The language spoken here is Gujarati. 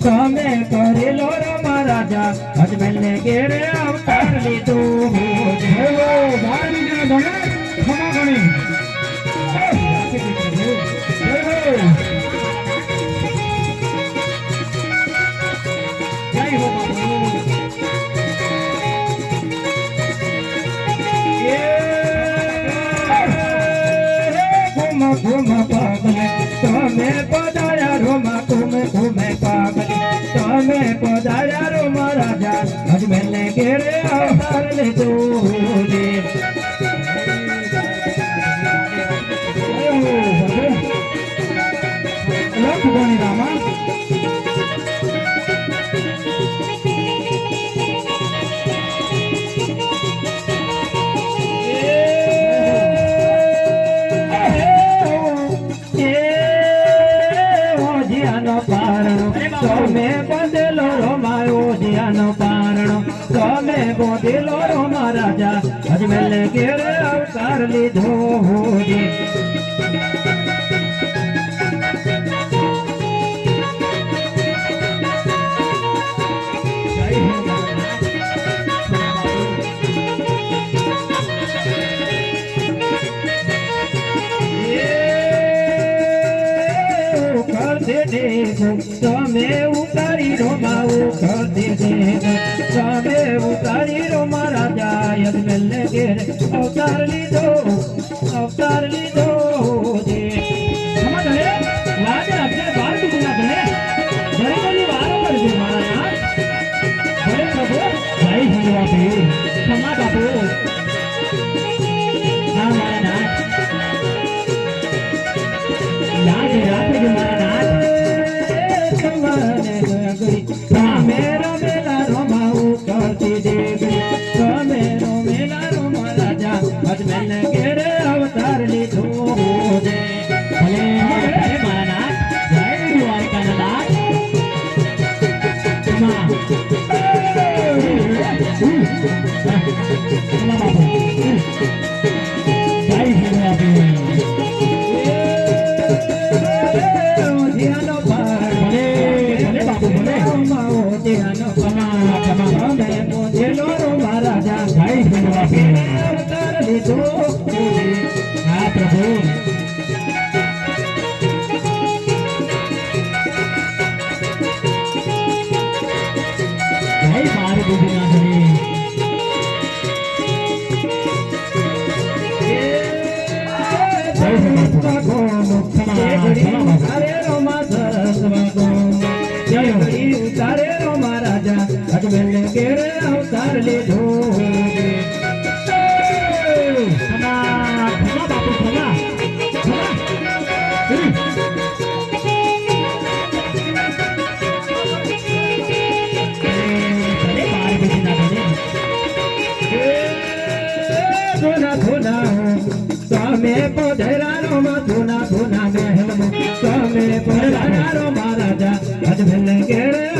તમે કરેલો રમા રાજા અજમેર ને ઘેરે અવતાર લીધો જય ઘુમ પાગલી, તમે પધાર્યા રોમા, ઘૂમે ઘૂમે પાગલી. તમે પધાર્યા રોમા રાજા અજમેર ને ઘેરે અવતાર લીધો લખ ગણી રામા. પારણો તમે બોધેલો રોમા રાજા. અજમેલ કેળે અવતાર લીધો હોજે. તમે ઉતારી રો માવું કરતી દેવ તમે ઉતારી રો મારા જાય અજમેલ ઘેર અવતાર લીધો અવતાર લીધો અજમેર ઘેરે અવતાર લીધો ભલે ભલે મારા નાથ જય દ્વારકાના નાથમાં. હા પ્રભુ જય મારી બુદ્ધિના ધણી અવતાર લીધો ધૂના ધૂના તમે પધરારો માં ધૂના ધૂના મહેલ તમે પધરારો મહારાજા અજ ભલે કેળે